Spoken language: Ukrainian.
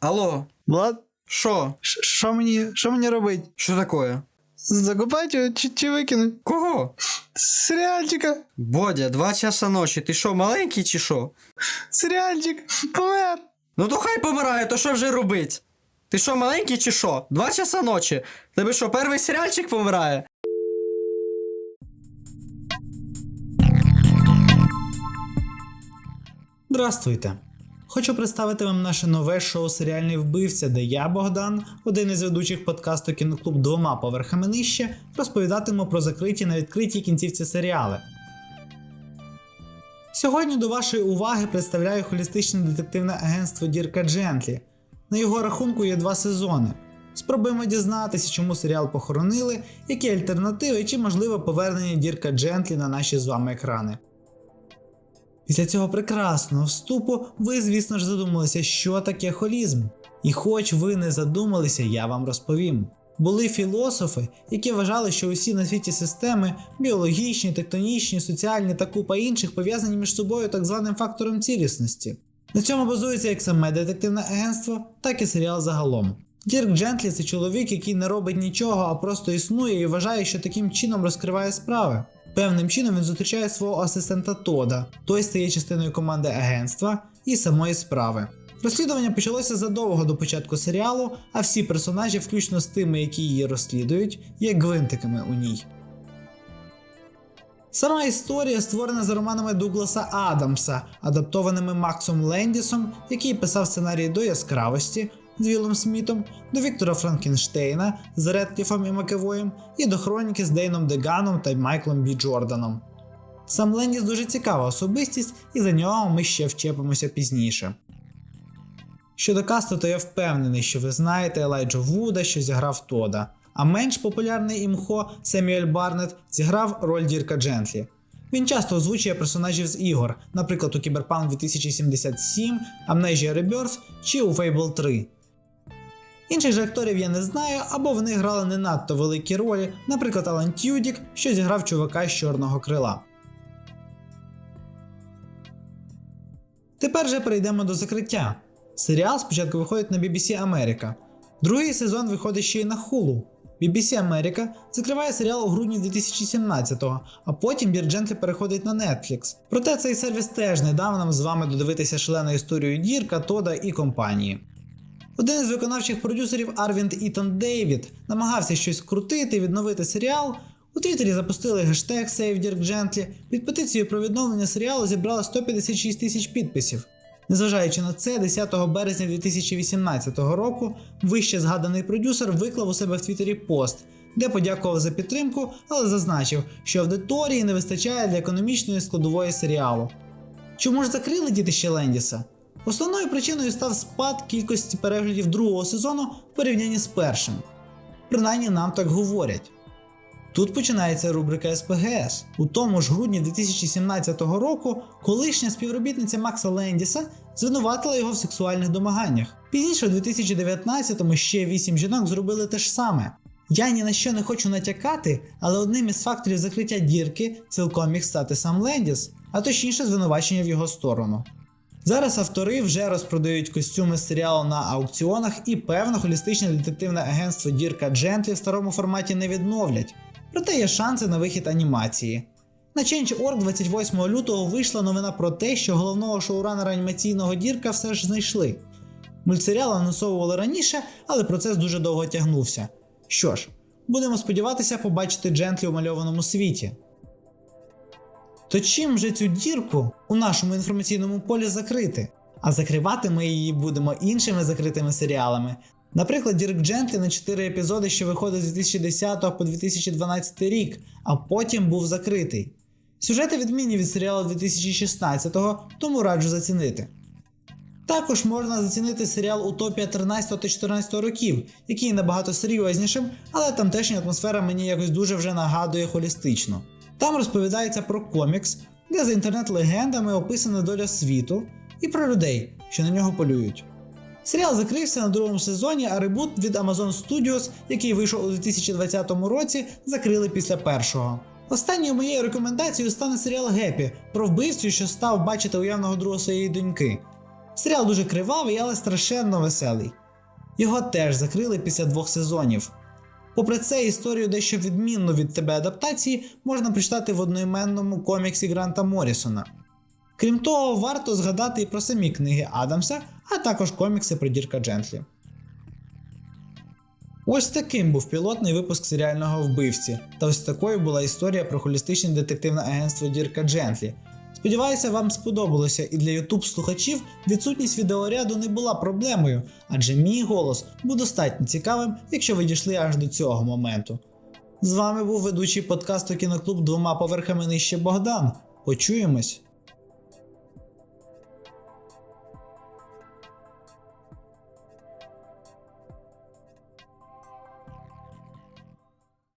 Алло, Влад, що? ш- що мені, що мені робить? Що таке? Закопати його чи, чи викинуть? Кого? Серіальчика! Бодя, два часа ночі. Ти що, маленький чи що? Серіальчик! Помер! Ну то хай помирає, то що вже робить? Ти що, маленький чи що? Два часа ночі. Тебе що, перший серіальчик помирає? Здравствуйте! Хочу представити вам наше нове шоу Серіальний вбивця, де я, Богдан, один із ведучих подкасту Кіноклуб двома поверхами нижче, розповідатиму про закриті на відкритій кінцівці серіали. Сьогодні до вашої уваги представляю холістичне детективне агентство Дірка Джентлі. На його рахунку є два сезони. Спробуємо дізнатися, чому серіал похоронили, які альтернативи чи можливе повернення Дірка Джентлі на наші з вами екрани. Після цього прекрасного вступу ви, звісно ж, задумалися, що таке холізм. І хоч ви не задумалися, я вам розповім. Були філософи, які вважали, що усі на світі системи біологічні, тектонічні, соціальні та купа інших пов'язані між собою так званим фактором цілісності. На цьому базується як саме детективне агентство, так і серіал загалом. Дірк Джентлі це чоловік, який не робить нічого, а просто існує і вважає, що таким чином розкриває справи. Певним чином він зустрічає свого асистента Тода, той стає частиною команди агентства і самої справи. Розслідування почалося задовго до початку серіалу, а всі персонажі, включно з тими, які її розслідують, є гвинтиками у ній. Сама історія створена за романами Дугласа Адамса, адаптованими Максом Лендісом, який писав сценарії до яскравості Вілом Смітом, до Віктора Франкенштейна з Редкліфом і Макевоєм, і до хроніки з Дейном Деганом та Майклом Бі Джорданом. Сам Лендіс дуже цікава особистість, і за нього ми ще вчепимося пізніше. Щодо касту, то я впевнений, що ви знаєте Елайджа Вуда, що зіграв Тода, а менш популярний імхо Семюель Барнет зіграв роль Дірка Джентлі. Він часто озвучує персонажів з ігор, наприклад, у Cyberpunk 2077, Amnesia Rebirth чи у Fable 3. Інших же акторів я не знаю, або вони грали не надто великі ролі, наприклад, Алан Тюдік, що зіграв чувака з чорного крила. Тепер же перейдемо до закриття. Серіал спочатку виходить на BBC Америка. Другий сезон виходить ще й на Hulu. BBC Америка закриває серіал у грудні 2017-го, а потім Бірджентлі переходить на Netflix. Проте цей сервіс теж не дав нам з вами додивитися шалену історію Дірка, Тода і компанії. Один із виконавчих продюсерів Арвінд Ітан Дейвід намагався щось крутити, відновити серіал. У Твіттері запустили гештег Save Dirk Gently. Під петицією про відновлення серіалу зібрало 156 тисяч підписів. Незважаючи на це, 10 березня 2018 року вище згаданий продюсер виклав у себе в Твіттері пост, де подякував за підтримку, але зазначив, що аудиторії не вистачає для економічної складової серіалу. Чому ж закрили дітище Лендіса? Основною причиною став спад кількості переглядів другого сезону в порівнянні з першим. Принаймні нам так говорять. Тут починається рубрика СПГС. У тому ж грудні 2017 року колишня співробітниця Макса Лендіса звинуватила його в сексуальних домаганнях. Пізніше, у 2019-му ще 8 жінок зробили те ж саме. Я ні на що не хочу натякати, але одним із факторів закриття дірки цілком міг стати сам Лендіс, а точніше звинувачення в його сторону. Зараз автори вже розпродають костюми серіалу на аукціонах і певно холістичне детективне агентство Дірка Джентлі в старому форматі не відновлять. Проте є шанси на вихід анімації. На Change.org 28 лютого вийшла новина про те, що головного шоуранера анімаційного Дірка все ж знайшли. Мультсеріал анонсовували раніше, але процес дуже довго тягнувся. Що ж, будемо сподіватися побачити Джентлі у мальованому світі. То чим же цю дірку у нашому інформаційному полі закрити? А закривати ми її будемо іншими закритими серіалами. Наприклад, Дірк Джентлі на 4 епізоди, що виходить з 2010 по 2012 рік, а потім був закритий. Сюжети відмінні від серіалу 2016-го, тому раджу зацінити. Також можна зацінити серіал Утопія 13 та 14 років, який набагато серйознішим, але тамтешня атмосфера мені якось дуже вже нагадує холістично. Там розповідається про комікс, де за інтернет-легендами описана доля світу і про людей, що на нього полюють. Серіал закрився на другому сезоні, а ребут від Amazon Studios, який вийшов у 2020 році, закрили після першого. Останньою моєю рекомендацією стане серіал Гепі про вбивцю, що став бачити уявного друга своєї доньки. Серіал дуже кривавий, але страшенно веселий. Його теж закрили після двох сезонів. Попри це, історію дещо відмінну від тебе адаптації можна прочитати в одноіменному коміксі Гранта Моррісона. Крім того, варто згадати і про самі книги Адамса, а також комікси про Дірка Джентлі. Ось таким був пілотний випуск серіального вбивці, та ось такою була історія про холістичне детективне агентство Дірка Джентлі. Сподіваюся, вам сподобалося, і для YouTube слухачів відсутність відеоряду не була проблемою, адже мій голос був достатньо цікавим, якщо ви дійшли аж до цього моменту. З вами був ведучий подкасту Кіноклуб двома поверхами нижче Богдан. Почуємось!